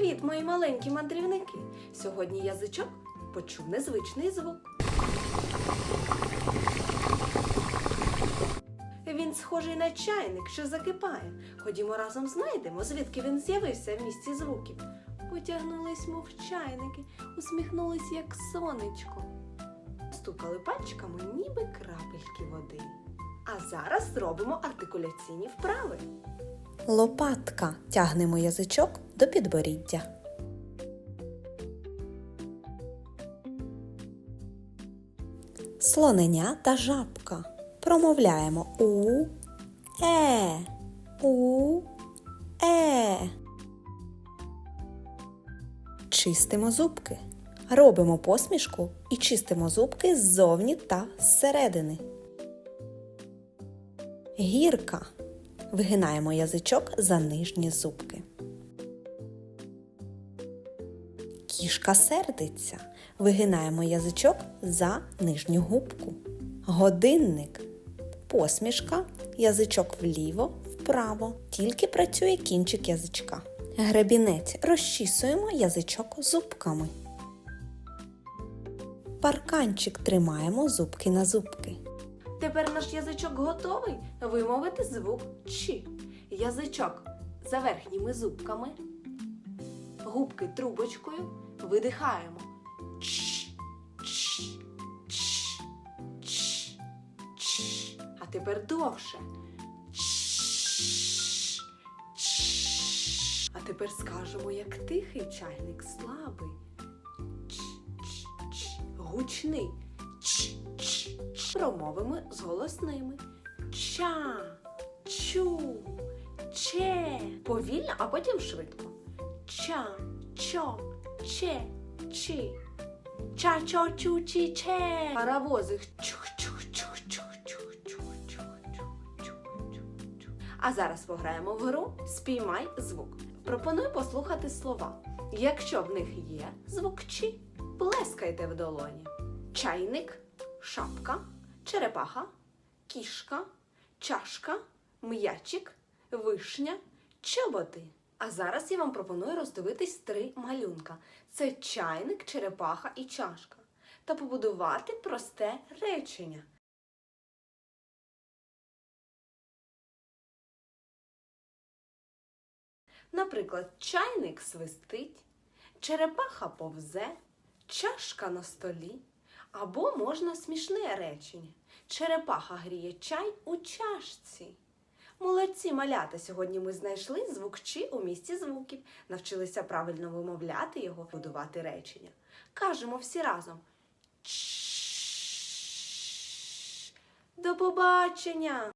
Привіт, мої маленькі мандрівники! Сьогодні язичок почув незвичний звук. Він схожий на чайник, що закипає. Ходімо разом знайдемо, звідки він з'явився в місті звуків. Потягнулись, мов чайники, усміхнулись, як сонечко. Стукали пальчиками, ніби крапельки води. А зараз зробимо артикуляційні вправи. Лопатка. Тягнемо язичок до підборіддя. Слоненя та жабка. Промовляємо у, е, у, е. Чистимо зубки. Робимо посмішку і чистимо зубки ззовні та зсередини. Гірка. Вигинаємо язичок за нижні зубки. Кішка сердиться. Вигинаємо язичок за нижню губку. Годинник. Посмішка. Язичок вліво, вправо. Тільки працює кінчик язичка. Гребінець. Розчісуємо язичок зубками. Парканчик тримаємо зубки на зубки. Тепер наш язичок готовий вимовити звук Ч. Язичок за верхніми зубками, губки трубочкою видихаємо. Ч, ч. А тепер довше. А тепер скажемо, як тихий чайник слабий. Гучний. Промовимо з голосними. Ча, чу, че. Повільно, а потім швидко. Ча, чо, че, чи. Ча, чо, чу, чи, че. Паровозик. Чух, чух, чух, чух, чух, чух, чух, чух, чух, чух. А зараз пограємо в гру Спіймай звук. Пропоную послухати слова. Якщо в них є звук чи, плескайте в долоні. Чайник, шапка, черепаха, кішка, чашка, м'ячик, вишня, чоботи. А зараз я вам пропоную роздивитись три малюнка: це чайник, черепаха і чашка. Та побудувати просте речення. Наприклад, чайник свистить, черепаха повзе, чашка на столі. Або можна смішне речення. Черепаха гріє чай у чашці. Молодці малята! Сьогодні ми знайшли звук «чи» у місці звуків, навчилися правильно вимовляти його, будувати речення. Кажемо всі разом. До побачення!